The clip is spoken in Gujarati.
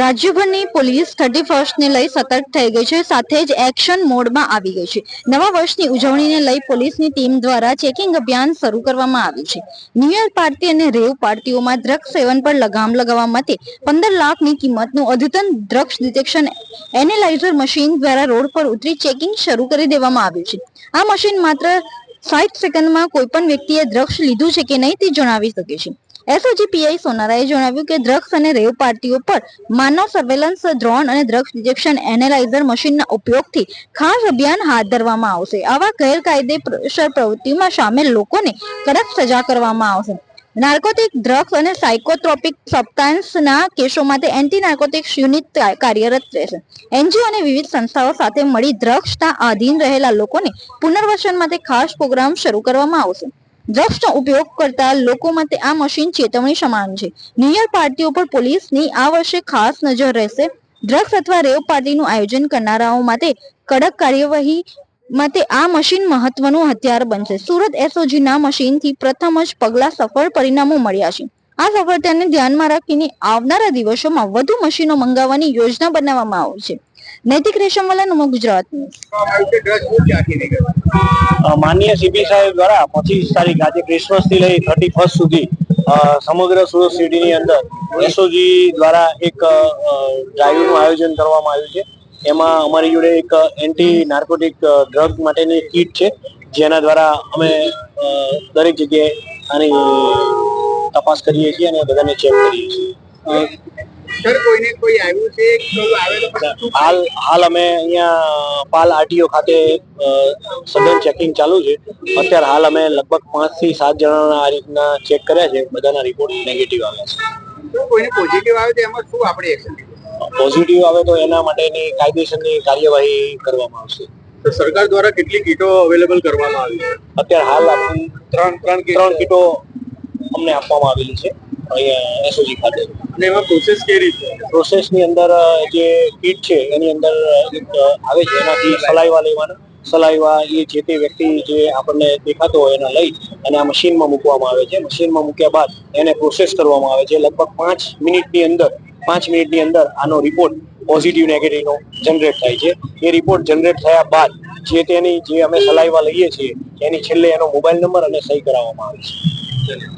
રાજ્યભરની પોલીસ થર્ટી ફર્સ્ટને લઈ સતર્ક થઈ ગઈ છે. સાથે જ એક્શન મોડમાં આવી ગઈ છે. નવા વર્ષની ઉજવણીને લઈ પોલીસની ટીમ દ્વારા ચેકિંગ અભિયાન શરૂ કરવામાં આવ્યું છે. ન્યૂ યર પાર્ટી અને રેવ પાર્ટીઓમાં ડ્રગ્સ સેવન પર લગામ લગાવવા માટે પંદર લાખની કિંમતનું અદ્યતન ડ્રગ્સ ડિટેક્શન એનેલાઇઝર મશીન દ્વારા રોડ પર ઉતરી ચેકિંગ શરૂ કરી દેવામાં આવ્યું છે. આ મશીન માત્ર સાઠ સેકન્ડમાં કોઈ પણ વ્યક્તિએ ડ્રગ્સ લીધું છે કે નહીં તે જણાવી શકે છે. એસઓજી પીઆઈ સોનારાએ જણાવ્યું કે ડ્રગ્સ અને રેવ પાર્ટીઓ પર માનવ સર્વેલન્સ ડ્રોન અને ડ્રગ્સ ડિટેક્શન એનાલાઇઝર મશીનના ઉપયોગથી ખાસ અભિયાન હાથ ધરવામાં આવશે. આવા ગેરકાયદેસર પ્રવૃત્તિમાં સામેલ લોકોને કડક સજા કરવામાં આવશે. નાર્કોટિક ડ્રગ્સ અને સાયકોટ્રોપિક સબસ્ટાન્સના કેસો માટે એન્ટી નાર્કોટિક્સ યુનિટ કાર્યરત રહેશે. એનજીઓ અને વિવિધ સંસ્થાઓ સાથે મળી ડ્રગ્સના આધીન રહેલા લોકોને પુનર્વસન માટે ખાસ પ્રોગ્રામ શરૂ કરવામાં આવશે. ડ્રગ્સનો ઉપયોગ કરતા લોકો માટે આ મશીન ચેતવણી સમાન છે. ન્યૂ યર પાર્ટીઓ પર પોલીસની આ વર્ષે ખાસ નજર રહેશે. ડ્રગ્સ અથવા રેવ પાર્ટીનું આયોજન કરનારાઓ માટે કડક કાર્યવાહી માટે આ મશીન મહત્વનું હથિયાર બનશે. સુરત એસઓજીના મશીનથી પ્રથમ જ પગલાં સફળ પરિણામો મળ્યા છે. આ સફળતાને ધ્યાનમાં રાખીને આવનારા દિવસોમાં વધુ મશીનો મંગાવવાની યોજના બનાવવામાં આવી છે. નૈતિક રેશમવાલા નમો ગુજરાત માન્ય સીપી સાહેબ દ્વારા પચીસ તારીખ, આજે ક્રિસમસથી લઈ થર્ટી ફર્સ્ટ સુધી સમગ્ર સુરત સિટીની અંદર એસઓજી દ્વારા એક ડ્રાઈવનું આયોજન કરવામાં આવ્યું છે. એમાં અમારી જોડે એક એન્ટી નાર્કોટિક ડ્રગ માટેની કીટ છે, જેના દ્વારા અમે દરેક જગ્યાએ આની તપાસ કરીએ છીએ અને બધાને ચેક કરીએ છીએ. હાલ હાલ અમે અહીંયા પાલ આરટીઓ ખાતે સઘન ચેકિંગ ચાલુ છે. અત્યારે હાલ અમે લગભગ પાંચથી સાત જણાના આ રીતના ચેક કર્યા છે. બધાના રિપોર્ટ નેગેટિવ આવ્યા તો કોઈને પોઝિટિવ આવે તો એમાં શું આપણે છે પોઝિટિવ આવે તો એના માટેની કાયદેસરની કાર્યવાહી કરવામાં આવશે. સરકાર દ્વારા કેટલી કીટો અવેલેબલ કરવામાં આવી છે? અત્યારે હાલ આપણી ત્રણ ત્રણ ત્રણ કીટો અમને આપવામાં આવેલી છે અહીંયા એસઓજી ખાતે. અને એમાં પ્રોસેસ કેવી રીતે? પ્રોસેસની અંદર જે કીટ છે એની અંદર એક આવે છે એનાથી સલાઈવા લેવાના. સલાઈવા એ જે તે વ્યક્તિ જે આપણને દેખાતો હોય એના લઈ અને આ મશીનમાં મૂકવામાં આવે છે. મશીનમાં મૂક્યા બાદ એને પ્રોસેસ કરવામાં આવે છે. લગભગ પાંચ મિનિટની અંદર પાંચ મિનિટની અંદર આનો રિપોર્ટ પોઝિટિવ નેગેટિવનો જનરેટ થાય છે. એ રિપોર્ટ જનરેટ થયા બાદ જે તેની જે અમે સલાઈવા લઈએ છીએ એની છેલ્લે એનો મોબાઈલ નંબર અને સહી કરાવવામાં આવે છે.